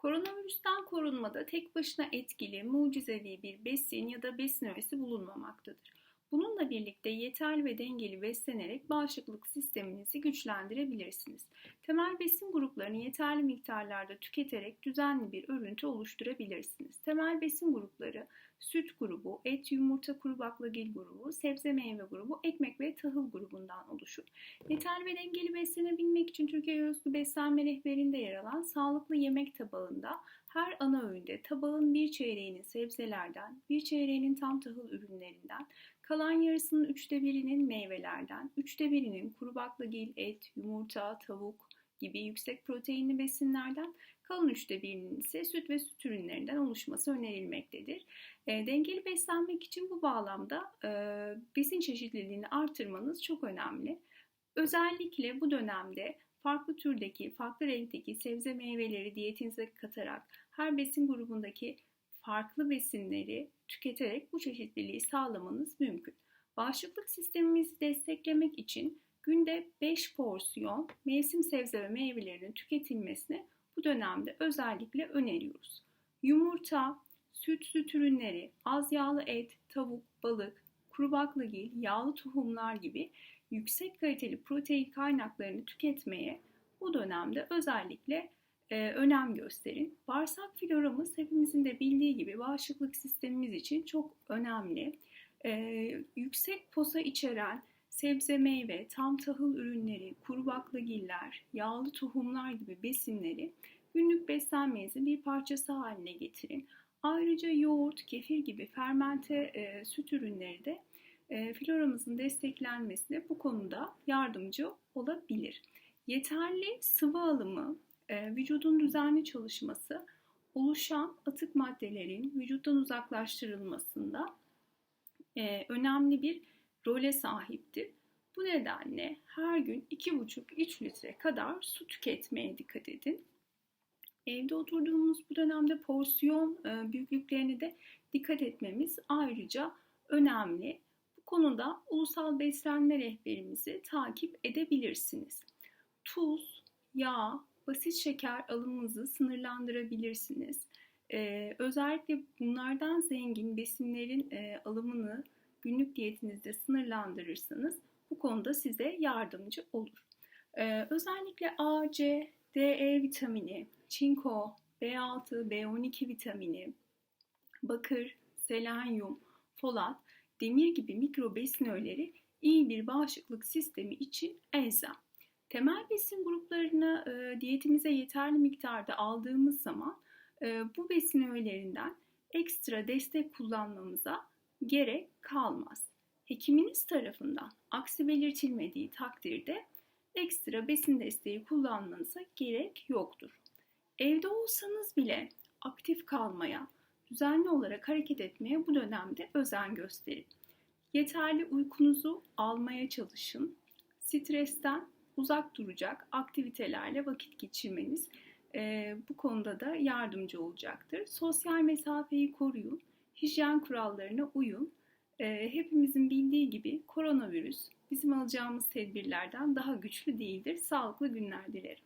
Koronavirüsten korunmada tek başına etkili, mucizevi bir besin ya da besin öğesi bulunmamaktadır. Bununla birlikte yeterli ve dengeli beslenerek bağışıklık sisteminizi güçlendirebilirsiniz. Temel besin gruplarını yeterli miktarlarda tüketerek düzenli bir örüntü oluşturabilirsiniz. Temel besin grupları süt grubu, et, yumurta, kuru baklagil grubu, sebze meyve grubu, ekmek ve tahıl grubundan oluşur. Yeterli ve dengeli beslenebilmek için Türkiye özgü beslenme rehberinde yer alan sağlıklı yemek tabağında her ana öğünde tabağın bir çeyreğinin sebzelerden, bir çeyreğinin tam tahıl ürünlerinden, kalan yarısının üçte birinin meyvelerden, üçte birinin kuru baklagil, et, yumurta, tavuk gibi yüksek proteinli besinlerden, kalan üçte birinin ise süt ve süt ürünlerinden oluşması önerilmektedir. E, dengeli beslenmek için bu bağlamda e, besin çeşitliliğini artırmanız çok önemli. Özellikle bu dönemde farklı türdeki, farklı renkteki sebze meyveleri diyetinize katarak her besin grubundaki farklı besinleri tüketerek bu çeşitliliği sağlamanız mümkün. Bağışıklık sistemimizi desteklemek için günde 5 porsiyon mevsim sebze ve meyvelerinin tüketilmesini bu dönemde özellikle öneriyoruz. Yumurta, süt, süt ürünleri, az yağlı et, tavuk, balık, kuru baklagil, yağlı tohumlar gibi yüksek kaliteli protein kaynaklarını tüketmeye bu dönemde özellikle e, önem gösterin. Bağırsak floramız hepimizin de bildiği gibi bağışıklık sistemimiz için çok önemli. E, yüksek posa içeren sebze meyve, tam tahıl ürünleri, kuru baklagiller, yağlı tohumlar gibi besinleri günlük beslenmenizin bir parçası haline getirin. Ayrıca yoğurt, kefir gibi fermente e, süt ürünleri de e, floramızın desteklenmesine bu konuda yardımcı olabilir. Yeterli sıvı alımı, e, vücudun düzenli çalışması, oluşan atık maddelerin vücuttan uzaklaştırılmasında e, önemli bir role sahiptir. Bu nedenle her gün 2,5-3 litre kadar su tüketmeye dikkat edin. Evde oturduğumuz bu dönemde porsiyon e, büyüklüklerine de dikkat etmemiz ayrıca önemli. Bu konuda ulusal beslenme rehberimizi takip edebilirsiniz. Tuz, yağ, basit şeker alımınızı sınırlandırabilirsiniz. Ee, özellikle bunlardan zengin besinlerin e, alımını günlük diyetinizde sınırlandırırsanız bu konuda size yardımcı olur. Ee, özellikle A, C, D, E vitamini, çinko, B6, B12 vitamini, bakır, selenyum, folat, demir gibi mikro besin öğeleri iyi bir bağışıklık sistemi için elzem. Temel besin gruplarını e, diyetimize yeterli miktarda aldığımız zaman e, bu besin öğelerinden ekstra destek kullanmamıza gerek kalmaz. Hekiminiz tarafından aksi belirtilmediği takdirde ekstra besin desteği kullanmanıza gerek yoktur. Evde olsanız bile aktif kalmaya, düzenli olarak hareket etmeye bu dönemde özen gösterin. Yeterli uykunuzu almaya çalışın. Stresten uzak duracak aktivitelerle vakit geçirmeniz e, bu konuda da yardımcı olacaktır. Sosyal mesafeyi koruyun, hijyen kurallarına uyun. E, hepimizin bildiği gibi koronavirüs bizim alacağımız tedbirlerden daha güçlü değildir. Sağlıklı günler dilerim.